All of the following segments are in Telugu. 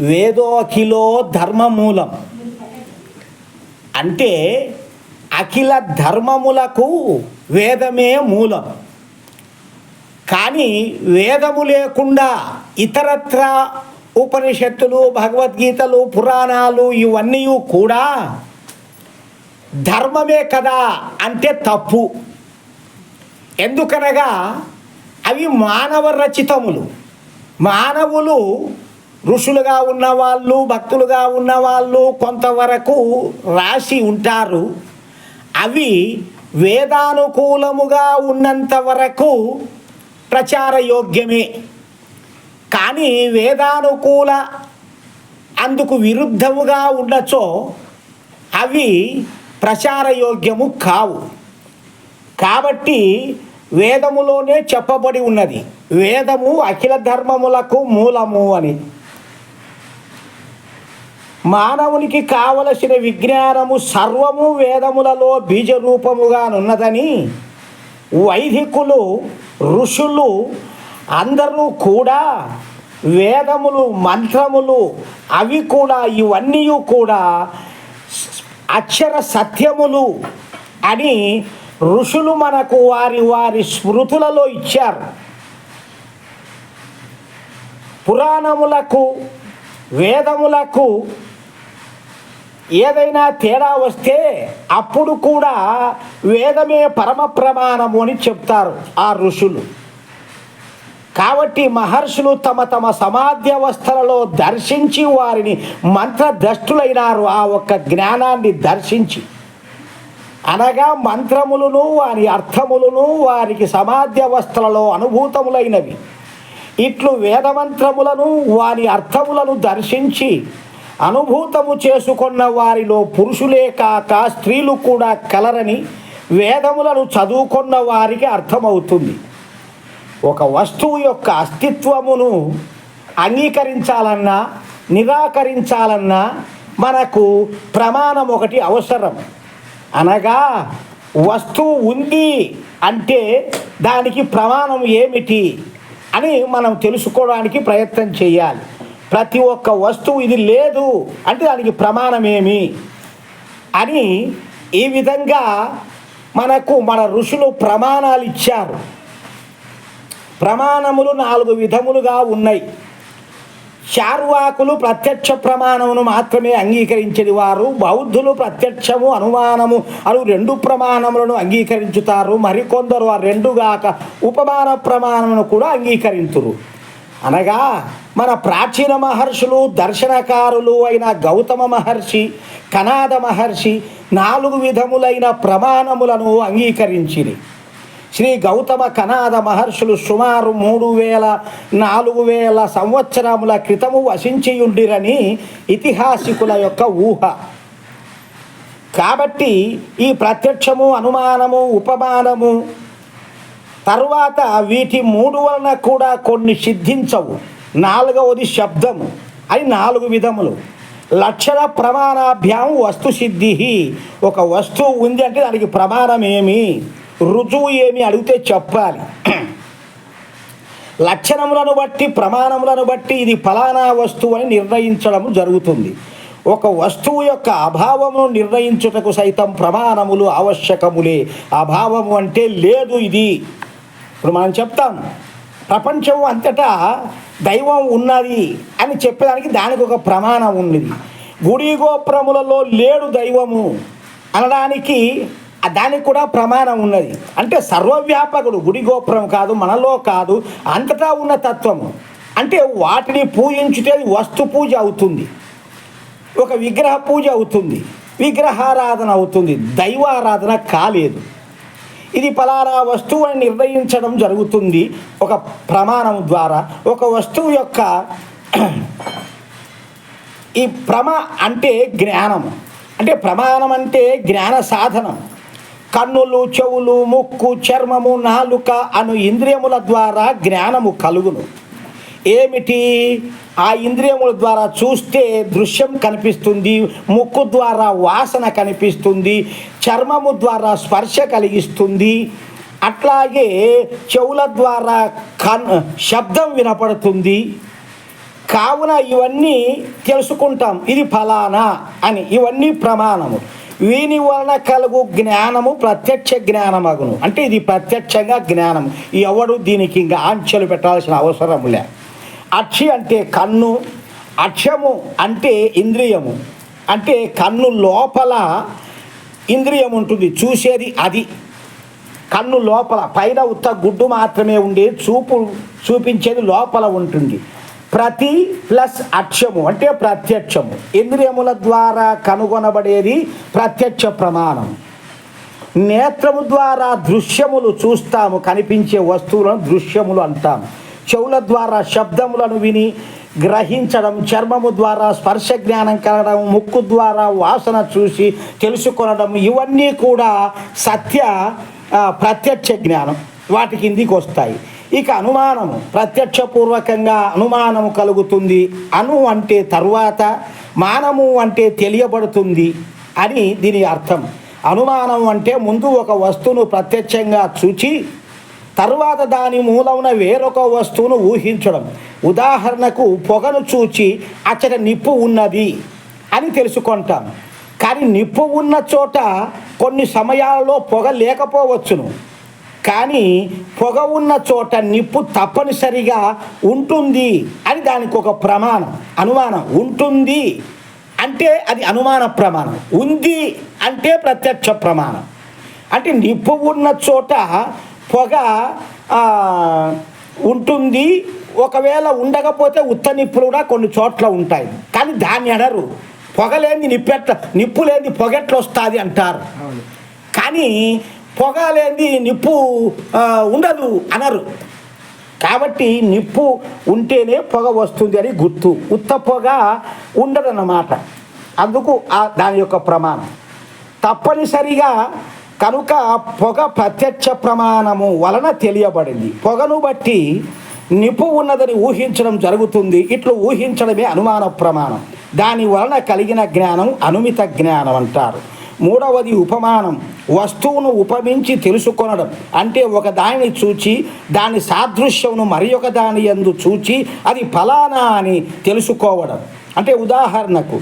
వేదో అఖిలో ధర్మమూలం. అంటే అఖిల ధర్మములకు వేదమే మూలం. కానీ వేదము లేకుండా ఇతరత్ర ఉపనిషత్తులు భగవద్గీతలు పురాణాలు ఇవన్నీ కూడా ధర్మమే కదా అంటే తప్పు. ఎందుకనగా అవి మానవ రచితములు. మానవులు ఋషులుగా ఉన్నవాళ్ళు భక్తులుగా ఉన్నవాళ్ళు కొంతవరకు రాసి ఉంటారు. అవి వేదానుకూలముగా ఉన్నంత వరకు ప్రచార యోగ్యమే. కానీ వేదానుకూల అందుకు విరుద్ధముగా ఉండచో అవి ప్రచార యోగ్యము కావు. కాబట్టి వేదములోనే చెప్పబడి ఉన్నది. వేదము అఖిల ధర్మములకు మూలము అని. మానవునికి కావలసిన విజ్ఞానము సర్వము వేదములలో బీజరూపముగానున్నదని వైదికులు ఋషులు అందరూ కూడా వేదములు మంత్రములు అవి కూడా ఇవన్నీ కూడా అక్షర సత్యములు అని ఋషులు మనకు వారి వారి స్మృతులలో ఇచ్చారు. పురాణములకు వేదములకు ఏదైనా తేడా వస్తే అప్పుడు కూడా వేదమే పరమ ప్రమాణము అని చెప్తారు ఆ ఋషులు. కాబట్టి మహర్షులు తమ తమ సమాధ్యవస్థలలో దర్శించి వారిని మంత్రద్రష్టులైనారు ఆ ఒక్క జ్ఞానాన్ని దర్శించి. అనగా మంత్రములను వారి అర్థములను వారికి సమాధ్యవస్థలలో అనుభూతములైనవి. ఇట్లు వేదమంత్రములను వారి అర్థములను దర్శించి అనుభూతము చేసుకున్న వారిలో పురుషులే కాక స్త్రీలు కూడా కలరని వేదములను చదువుకున్న వారికి అర్థమవుతుంది. ఒక వస్తువు యొక్క అస్తిత్వమును అంగీకరించాలన్నా నిరాకరించాలన్నా మనకు ప్రమాణం ఒకటి అవసరం. అనగా వస్తువు ఉంది అంటే దానికి ప్రమాణం ఏమిటి అని మనం తెలుసుకోవడానికి ప్రయత్నం చేయాలి. ప్రతి ఒక్క వస్తువు ఇది లేదు అంటే దానికి ప్రమాణమేమి అని ఈ విధంగా మనకు మన ఋషులు ప్రమాణాలు ఇచ్చారు. ప్రమాణములు నాలుగు విధములుగా ఉన్నాయి. చార్వాకులు ప్రత్యక్ష ప్రమాణమును మాత్రమే అంగీకరించేది వారు బౌద్ధులు ప్రత్యక్షము అనుమానము అను రెండు ప్రమాణములను అంగీకరించుతారు. మరికొందరు ఆ రెండుగాక ఉపమాన ప్రమాణమును కూడా అంగీకరించురు అనగా మన ప్రాచీన మహర్షులు దర్శనకారులు అయిన గౌతమ మహర్షి కనాద మహర్షి నాలుగు విధములైన ప్రమాణములను అంగీకరించిరి. శ్రీ గౌతమ కనాద మహర్షులు సుమారు మూడు వేల నాలుగు వేల సంవత్సరముల క్రితము వసించియుండిరని ఇతిహాసికుల యొక్క ఊహ. కాబట్టి ఈ ప్రత్యక్షము అనుమానము ఉపమానము తర్వాత వీటి మూడు వలన కూడా కొన్ని సిద్ధించవు. నాలుగవది శబ్దము. అని నాలుగు విధములు. లక్షణ ప్రమాణాభ్యాం వస్తు సిద్ధి ఒక వస్తువు ఉంది అంటే దానికి ప్రమాణం ఏమి? రుజువు ఏమి అడిగితే చెప్పాలి. లక్షణములను బట్టి ప్రమాణములను బట్టి ఇది ఫలానా వస్తువు అని నిర్ణయించడం జరుగుతుంది. ఒక వస్తువు యొక్క అభావమును నిర్ణయించుటకు సైతం ప్రమాణములు ఆవశ్యకములే. అభావము అంటే లేదు ఇది. ఇప్పుడు మనం చెప్తాం ప్రపంచం అంతటా దైవం ఉన్నది అని చెప్పడానికి దానికి ఒక ప్రమాణం ఉన్నది. గుడి గోపురములలో లేడు దైవము అనడానికి దానికి కూడా ప్రమాణం ఉన్నది. అంటే సర్వవ్యాపకుడు గుడి గోపురం కాదు మనలో కాదు అంతటా ఉన్న తత్వము. అంటే వాటిని పూజించుటే వస్తు పూజ అవుతుంది. ఒక విగ్రహ పూజ అవుతుంది. విగ్రహారాధన అవుతుంది. దైవారాధన కాలేదు. ఇది పలారా వస్తువు అని నిర్ణయించడం జరుగుతుంది ఒక ప్రమాణం ద్వారా. ఒక వస్తువు యొక్క ఈ ప్రమ అంటే జ్ఞానము అంటే ప్రమాణం అంటే జ్ఞాన సాధనం. కన్నులు చెవులు ముక్కు చర్మము నాలుక అను ఇంద్రియముల ద్వారా జ్ఞానము కలుగును. ఏమిటి? ఆ ఇంద్రియముల ద్వారా చూస్తే దృశ్యం కనిపిస్తుంది ముక్కు ద్వారా వాసన కనిపిస్తుంది చర్మము ద్వారా స్పర్శ కలిగిస్తుంది. అట్లాగే చెవుల ద్వారా కన్ శబ్దం వినపడుతుంది. కావున ఇవన్నీ తెలుసుకుంటాం. ఇది ఫలానా అని. ఇవన్నీ ప్రమాణము. వీని వలన కలుగు జ్ఞానము ప్రత్యక్ష జ్ఞానమగును. అంటే ఇది ప్రత్యక్షంగా జ్ఞానం ఎవడు దీనికి ఇంకా ఆంక్షలు పెట్టాల్సిన అవసరం లేదు అక్షి అంటే కన్ను అక్షము అంటే ఇంద్రియము. అంటే కన్ను లోపల ఇంద్రియం ఉంటుంది చూసేది అది. కన్ను లోపల పైన ఉత్త గుడ్డు మాత్రమే ఉండే చూపు చూపించేది లోపల ఉంటుంది. ప్రతి ప్లస్ అక్షము అంటే ప్రత్యక్షము. ఇంద్రియముల ద్వారా కనుగొనబడేది ప్రత్యక్ష ప్రమాణం. నేత్రము ద్వారా దృశ్యములు చూస్తాము కనిపించే వస్తువులను దృశ్యములు అంటాము. చెవుల ద్వారా శబ్దములను విని గ్రహించడం చర్మము ద్వారా స్పర్శ జ్ఞానం కలగడం ముక్కు ద్వారా వాసన చూసి తెలుసుకొనడం ఇవన్నీ కూడా సత్య ప్రత్యక్ష జ్ఞానం. వాటి కిందికి వస్తాయి. ఇక అనుమానము ప్రత్యక్షపూర్వకంగా అనుమానము కలుగుతుంది. అను అంటే తరువాత మానము అంటే తెలియబడుతుంది అని దీని అర్థం. అనుమానం అంటే ముందు ఒక వస్తువును ప్రత్యక్షంగా చూచి తరువాత దాని మూలమున వేరొక వస్తువును ఊహించడం. ఉదాహరణకు పొగను చూచి అచ్చట నిప్పు ఉన్నది అని తెలుసుకుంటాం. కానీ నిప్పు ఉన్న చోట కొన్ని సమయాలలో పొగ లేకపోవచ్చును. కానీ పొగ ఉన్న చోట నిప్పు తప్పనిసరిగా ఉంటుంది అని దానికి ఒక ప్రమాణం అనుమానం. ఉంటుంది అంటే అది అనుమాన ప్రమాణం. ఉంది అంటే ప్రత్యక్ష ప్రమాణం. అంటే నిప్పు ఉన్న చోట పొగ ఉంటుంది. ఒకవేళ ఉండకపోతే ఉత్త నిప్పులు కూడా కొన్ని చోట్ల ఉంటాయి. కానీ దాన్ని అనరు పొగ లేని నిప్పెట్ల నిప్పు లేని పొగెట్లు వస్తుంది అంటారు. కానీ పొగ లేని నిప్పు ఉండదు అనరు. కాబట్టి నిప్పు ఉంటేనే పొగ వస్తుంది అని గుర్తు. ఉత్త పొగ ఉండదన్నమాట. అందుకు ఆ దాని యొక్క ప్రమాణం. తప్పనిసరిగా కనుక పొగ ప్రత్యక్ష ప్రమాణము వలన తెలియబడింది. పొగను బట్టి నిపు ఉన్నదని ఊహించడం జరుగుతుంది. ఇట్లు ఊహించడమే అనుమాన ప్రమాణం. దాని వలన కలిగిన జ్ఞానం అనుమిత జ్ఞానం అంటారు. మూడవది ఉపమానం. వస్తువును ఉపమించి తెలుసుకొనడం. అంటే ఒక దానిని చూచి దాని సాదృశ్యమును మరి ఒక దాని ఎందు చూచి అది ఫలానా అని తెలుసుకోవడం. అంటే ఉదాహరణకు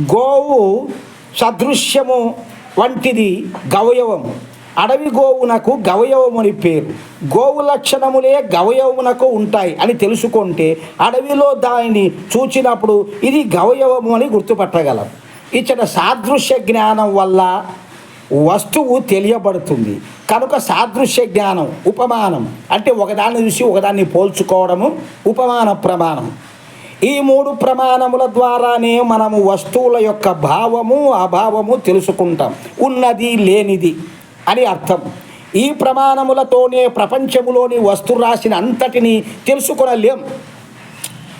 గోవు సదృశ్యము వంటిది గవయవము అడవి గోవునకు గవయవము అని పేరు. గోవు లక్షణములే గవయవమునకు ఉంటాయి అని తెలుసుకుంటే అడవిలో దానిని చూచినప్పుడు ఇది గవయవము అని గుర్తుపట్టగలం. ఇచ్చట సాదృశ్య జ్ఞానం వల్ల వస్తువు తెలియబడుతుంది. కనుక సాదృశ్య జ్ఞానం ఉపమానం అంటే ఒకదాన్ని చూసి ఒకదాన్ని పోల్చుకోవడము ఉపమాన ప్రమాణం. ఈ మూడు ప్రమాణముల ద్వారానే మనము వస్తువుల యొక్క భావము అభావము తెలుసుకుంటాం. ఉన్నది లేనిది అని అర్థం. ఈ ప్రమాణములతోనే ప్రపంచములోని వస్తురాశిని అంతటిని తెలుసుకునలేం.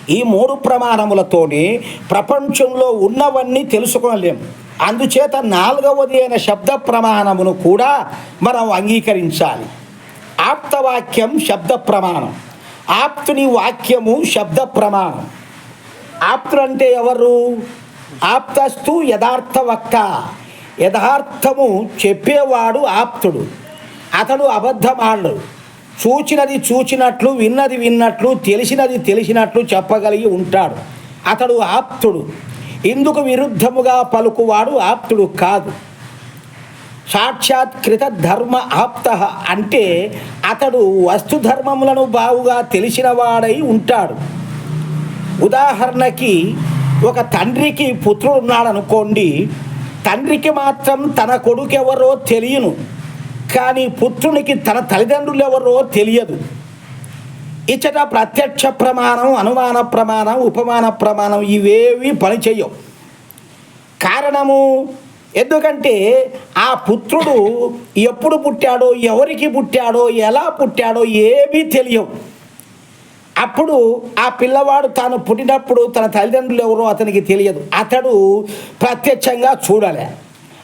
ఈ మూడు ప్రమాణములతోనే ప్రపంచంలో ఉన్నవన్నీ తెలుసుకోలేం అందుచేత నాలుగవది అయిన శబ్ద ప్రమాణమును కూడా మనం అంగీకరించాలి. ఆప్తవాక్యం శబ్ద ప్రమాణం. ఆప్తుని వాక్యము శబ్ద ప్రమాణం. ఆప్తుడు అంటే ఎవరు? ఆప్తస్తు యథార్థ వక్త యథార్థము చెప్పేవాడు ఆప్తుడు. అతడు అబద్ధమాడు చూచినది చూచినట్లు విన్నది విన్నట్లు తెలిసినది తెలిసినట్లు చెప్పగలిగి ఉంటాడు. అతడు ఆప్తుడు. ఇందుకు విరుద్ధముగా పలుకువాడు ఆప్తుడు కాదు. సాక్షాత్కృత ధర్మ ఆప్త అంటే అతడు వస్తుధర్మములను బావుగా తెలిసినవాడై ఉంటాడు. ఉదాహరణకి ఒక తండ్రికి పుత్రుడు ఉన్నాడనుకోండి తండ్రికి మాత్రం తన కొడుకు ఎవరో తెలియను కానీ పుత్రునికి తన తల్లిదండ్రులు ఎవరో తెలియదు. ఇచ్చట ప్రత్యక్ష ప్రమాణం అనుమాన ప్రమాణం ఉపమాన ప్రమాణం ఇవేవి పనిచేయవు. కారణము ఎందుకంటే ఆ పుత్రుడు ఎప్పుడు పుట్టాడో ఎవరికి పుట్టాడో ఎలా పుట్టాడో ఏమీ తెలియవు. అప్పుడు ఆ పిల్లవాడు తాను పుట్టినప్పుడు తన తల్లిదండ్రులు ఎవరో అతనికి తెలియదు. అతడు ప్రత్యక్షంగా చూడలే.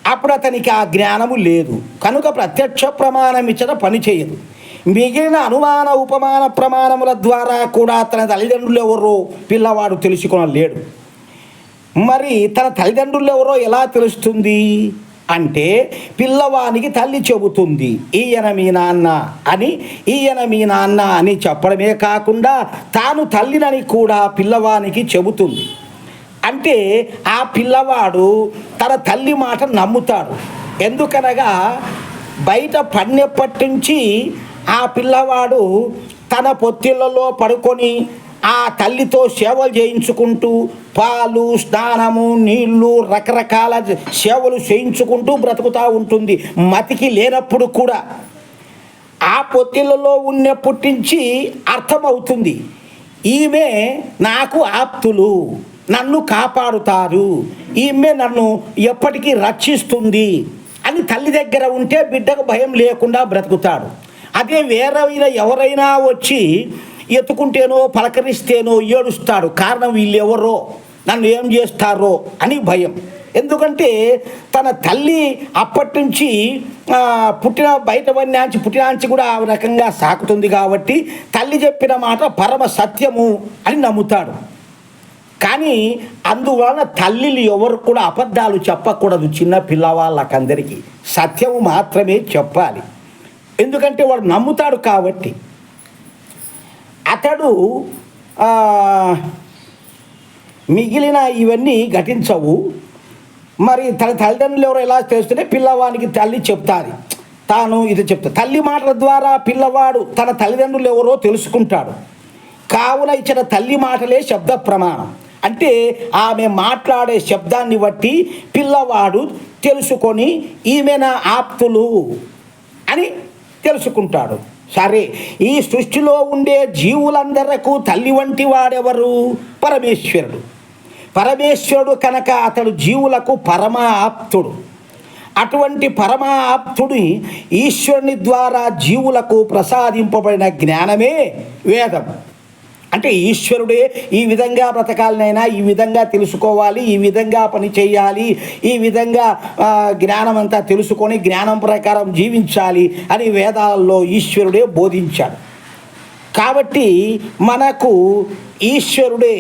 అప్పుడు అతనికి ఆ జ్ఞానము లేదు. కనుక ప్రత్యక్ష ప్రమాణం ఇచ్చట పని చేయదు. మిగిలిన అనుమాన ఉపమాన ప్రమాణముల ద్వారా కూడా తన తల్లిదండ్రులు ఎవరో పిల్లవాడు తెలుసుకొనలేడు. మరి తన తల్లిదండ్రులు ఎవరో ఎలా తెలుస్తుంది? అంటే పిల్లవానికి తల్లి చెబుతుంది ఈయన మీ నాన్న అని ఈయన మీ నాన్న అని చెప్పడమే కాకుండా తాను తల్లినని కూడా పిల్లవానికి చెబుతుంది. అంటే ఆ పిల్లవాడు తన తల్లి మాట నమ్ముతాడు. ఎందుకనగా బయట పడినప్పటి నుంచి ఆ పిల్లవాడు తన పొత్తిళ్ళలో పడుకొని ఆ తల్లితో సేవలు చేయించుకుంటూ పాలు స్నానము నీళ్ళు రకరకాల సేవలు చేయించుకుంటూ బ్రతుకుతూ ఉంటుంది. మతికి లేనప్పుడు కూడా ఆ పొత్తిలలో ఉన్నప్పటి నుంచి అర్థమవుతుంది. ఈమె నాకు ఆప్తులు నన్ను కాపాడుతారు. ఈమె నన్ను ఎప్పటికీ రక్షిస్తుంది అని తల్లి దగ్గర ఉంటే బిడ్డకు భయం లేకుండా బ్రతుకుతాడు. అదే వేరైనా ఎవరైనా వచ్చి ఎత్తుకుంటేనో పలకరిస్తేనో ఏడుస్తాడు. కారణం వీళ్ళెవరో నన్ను ఏం చేస్తారో అని భయం. ఎందుకంటే తన తల్లి అప్పటి నుంచి పుట్టిన బయట నుంచి పుట్టినాంచి కూడా ఆ రకంగా సాకుతుంది కాబట్టి తల్లి చెప్పిన మాట పరమ సత్యము అని నమ్ముతాడు. కానీ అందువలన తల్లిలు ఎవరు కూడా అబద్ధాలు చెప్పకూడదు చిన్న పిల్లవాళ్ళకందరికీ. సత్యము మాత్రమే చెప్పాలి. ఎందుకంటే వాడు నమ్ముతాడు కాబట్టి. అతడు మిగిలిన ఇవన్నీ ఘటించవు మరి తన తల్లిదండ్రులు ఎవరో ఎలా చేస్తుంటే పిల్లవానికి తల్లి చెప్తాది. తాను ఇది చెప్తా. తల్లి మాటల ద్వారా పిల్లవాడు తన తల్లిదండ్రులు ఎవరో తెలుసుకుంటాడు. కావున ఇచ్చిన తల్లి మాటలే శబ్ద ప్రమాణం. అంటే ఆమె మాట్లాడే శబ్దాన్ని బట్టి పిల్లవాడు తెలుసుకొని ఈమె నా ఆప్తులు అని తెలుసుకుంటాడు. సరే ఈ సృష్టిలో ఉండే జీవులందరకు తల్లి వంటి వాడెవరు? పరమేశ్వరుడు. పరమేశ్వరుడు కనుక అతడు జీవులకు పరమాప్తుడు. అటువంటి పరమాప్తుడి ఈశ్వరుని ద్వారా జీవులకు ప్రసాదింపబడిన జ్ఞానమే వేదం. అంటే ఈశ్వరుడే ఈ విధంగా బ్రతకాలనైనా ఈ విధంగా తెలుసుకోవాలి ఈ విధంగా పని చేయాలి ఈ విధంగా జ్ఞానం అంతా తెలుసుకొని జ్ఞానం ప్రకారం జీవించాలి అని వేదాల్లో ఈశ్వరుడే బోధించాడు. కాబట్టి మనకు ఈశ్వరుడే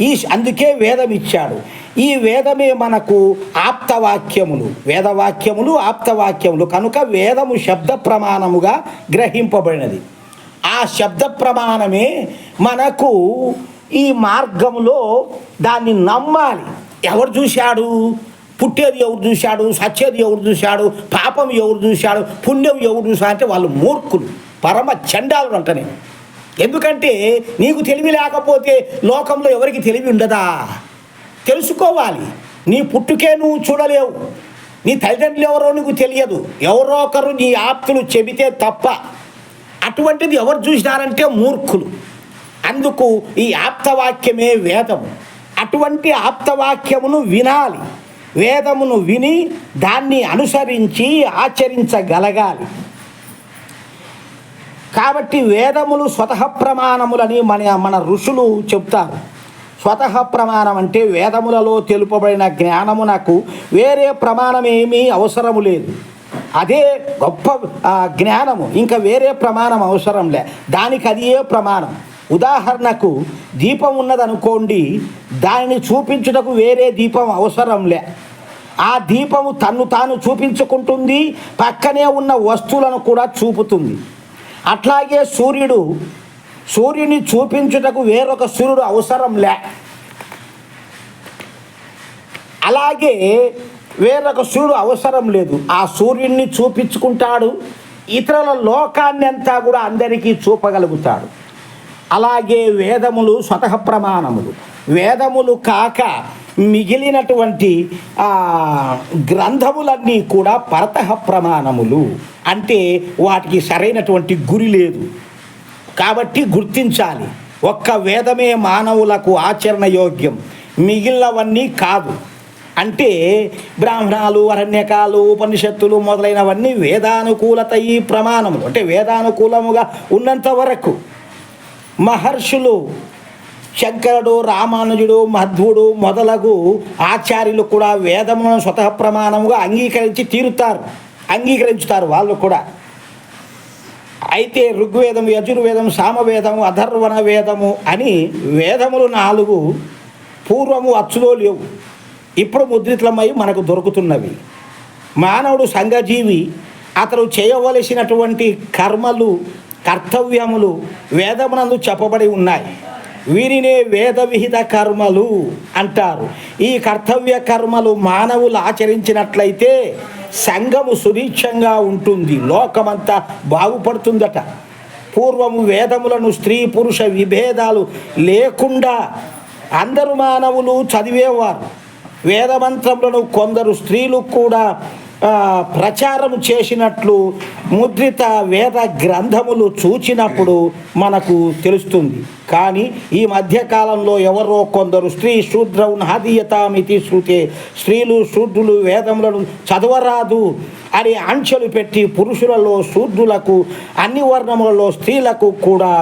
ఈ అందుకే వేదం ఇచ్చాడు ఈ వేదమే మనకు ఆప్తవాక్యములు వేదవాక్యములు ఆప్తవాక్యములు. కనుక వేదము శబ్ద ప్రమాణముగా గ్రహింపబడినది. ఆ శబ్ద ప్రమాణమే మనకు ఈ మార్గంలో దాన్ని నమ్మాలి. ఎవరు చూశాడు? పుట్టేది ఎవరు చూశాడు? సచ్చేది ఎవరు చూశాడు? పాపం ఎవరు చూశాడు? పుణ్యం ఎవరు చూశాడు? అంటే వాళ్ళు మూర్ఖులు. పరమ చండాలు అంటనే. ఎందుకంటే నీకు తెలివి లేకపోతే లోకంలో ఎవరికి తెలివి ఉండదా? తెలుసుకోవాలి. నీ పుట్టుకే నువ్వు చూడలేవు. నీ తల్లిదండ్రులు ఎవరో నీకు తెలియదు. ఎవరో ఒకరు నీ ఆప్తులు చెబితే తప్ప. అటువంటిది ఎవరు చూసినారంటే మూర్ఖులు. అందుకు ఈ ఆప్తవాక్యమే వేదము. అటువంటి ఆప్తవాక్యమును వినాలి. వేదమును విని దాన్ని అనుసరించి ఆచరించగలగాలి. కాబట్టి వేదములు స్వతః ప్రమాణములని మన మన ఋషులు చెప్తారు. స్వతః ప్రమాణం అంటే వేదములలో తెలుపబడిన జ్ఞానము నాకు వేరే ప్రమాణం ఏమీ అవసరము లేదు. అదే గొప్ప జ్ఞానము. ఇంకా వేరే ప్రమాణం అవసరం లే. దానికి ఏ ప్రమాణం. ఉదాహరణకు దీపం ఉన్నదనుకోండి దానిని చూపించుటకు వేరే దీపం అవసరం లే. ఆ దీపము తన్ను తాను చూపించుకుంటుంది పక్కనే ఉన్న వస్తువులను కూడా చూపుతుంది. అట్లాగే సూర్యుడు సూర్యుని చూపించుటకు వేరొక సూర్యుడు అవసరం లే. అలాగే వేరొక సూర్యుడు అవసరం లేదు. ఆ సూర్యుడిని చూపించుకుంటాడు ఇతరుల లోకాన్ని అంతా కూడా అందరికీ చూపగలుగుతాడు. అలాగే వేదములు స్వతః ప్రమాణములు. వేదములు కాక మిగిలినటువంటి గ్రంథములన్నీ కూడా పరతః ప్రమాణములు. అంటే వాటికి సరైనటువంటి గురి లేదు. కాబట్టి గుర్తించాలి. ఒక్క వేదమే మానవులకు ఆచరణ యోగ్యం మిగిలినవన్నీ కాదు. అంటే బ్రాహ్మణాలు అరణ్యకాలు ఉపనిషత్తులు మొదలైనవన్నీ వేదానుకూలత ఈ ప్రమాణములు. అంటే వేదానుకూలముగా ఉన్నంత వరకు మహర్షులు శంకరుడు రామానుజుడు మధ్వుడు మొదలగు ఆచార్యులు కూడా వేదములను స్వతః ప్రమాణముగా అంగీకరించి తీరుతారు అంగీకరించుతారు వాళ్ళు కూడా. అయితే ఋగ్వేదం యజుర్వేదం సామవేదము అధర్వణ వేదము అని వేదములు నాలుగు పూర్వము అచ్చులో లేవు. ఇప్పుడు ముద్రితమై మనకు దొరుకుతున్నవి. మానవుడు సంఘజీవి అతడు చేయవలసినటువంటి కర్మలు కర్తవ్యములు వేదమునందు చెప్పబడి ఉన్నాయి. వీరినే వేద విహిత కర్మలు అంటారు. ఈ కర్తవ్య కర్మలు మానవులు ఆచరించినట్లయితే సంఘము సుభిక్షంగా ఉంటుంది. లోకమంతా బాగుపడుతుందట. పూర్వము వేదములను స్త్రీ పురుష విభేదాలు లేకుండా అందరు మానవులు చదివేవారు. వేదమంత్రములను కొందరు స్త్రీలు కూడా ప్రచారం చేసినట్లు ముద్రిత వేద గ్రంథములు చూచినప్పుడు మనకు తెలుస్తుంది. కానీ ఈ మధ్యకాలంలో ఎవరో కొందరు స్త్రీ శూద్ర నాదీయతామితి శృతే స్త్రీలు శూద్రులు వేదములను చదవరాదు అని అంచెలు పెట్టి పురుషులలో శూద్రులకు అన్ని వర్ణములలో స్త్రీలకు కూడా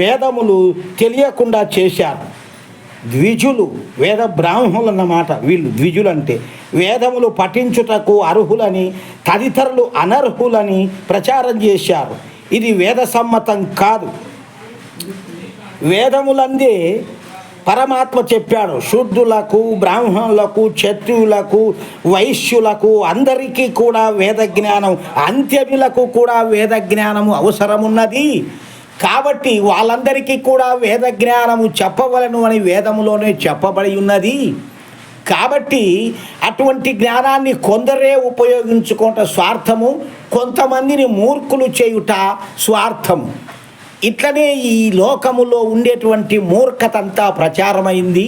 వేదములు తెలియకుండా చేశారు. ద్విజులు వేద బ్రాహ్మణులు అన్నమాట వీళ్ళు ద్విజులు అంటే వేదములు పఠించుటకు అర్హులని తదితరులు అనర్హులని ప్రచారం చేశారు. ఇది వేద సమ్మతం కాదు. వేదములందే పరమాత్మ చెప్పాడు. శుద్ధులకు బ్రాహ్మణులకు క్షత్రియులకు వైశ్యులకు అందరికీ కూడా వేద జ్ఞానం అంత్యములకు కూడా వేద జ్ఞానము అవసరమున్నది. కాబట్టి వాళ్ళందరికీ కూడా వేద జ్ఞానము చెప్పవలను అని వేదములోనే చెప్పబడి ఉన్నది. కాబట్టి అటువంటి జ్ఞానాన్ని కొందరే ఉపయోగించుకోవటం స్వార్థము కొంతమందిని మూర్ఖులు చేయుట స్వార్థము. ఇట్లనే ఈ లోకములో ఉండేటువంటి మూర్ఖతంతా ప్రచారమైంది.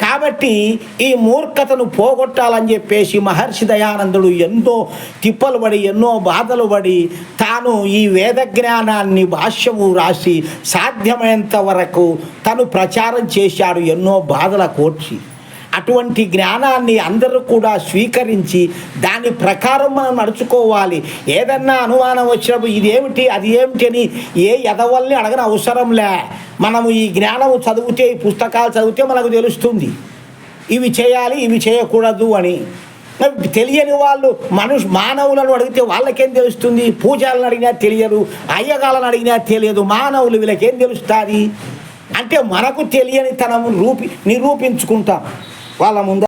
కాబట్టి ఈ మూర్ఖతను పోగొట్టాలని చెప్పేసి మహర్షి దయానందుడు ఎంతో తిప్పలు పడి ఎన్నో బాధలు పడి తాను ఈ వేద జ్ఞానాన్ని భాష్యము రాసి సాధ్యమైనంత వరకు తను ప్రచారం చేశాడు ఎన్నో బాధల కోర్చి. అటువంటి జ్ఞానాన్ని అందరూ కూడా స్వీకరించి దాని ప్రకారం మనం నడుచుకోవాలి. ఏదన్నా అనుమానం వచ్చినప్పుడు ఇదేమిటి అది ఏమిటి అని ఏ ఎదవల్ని అడగని అవసరంలే మనము ఈ జ్ఞానము చదివితే ఈ పుస్తకాలు చదివితే మనకు తెలుస్తుంది. ఇవి చేయాలి ఇవి చేయకూడదు అని. తెలియని వాళ్ళు మనుషు మానవులను అడిగితే వాళ్ళకేం తెలుస్తుంది? పూజలను అడిగినా తెలియదు అయ్యగాలను అడిగినా తెలియదు మానవులు వీళ్ళకేం తెలుస్తుంది? అంటే మనకు తెలియని తనము రూపి నిరూపించుకుంటాం. వాళ్ళ ముందు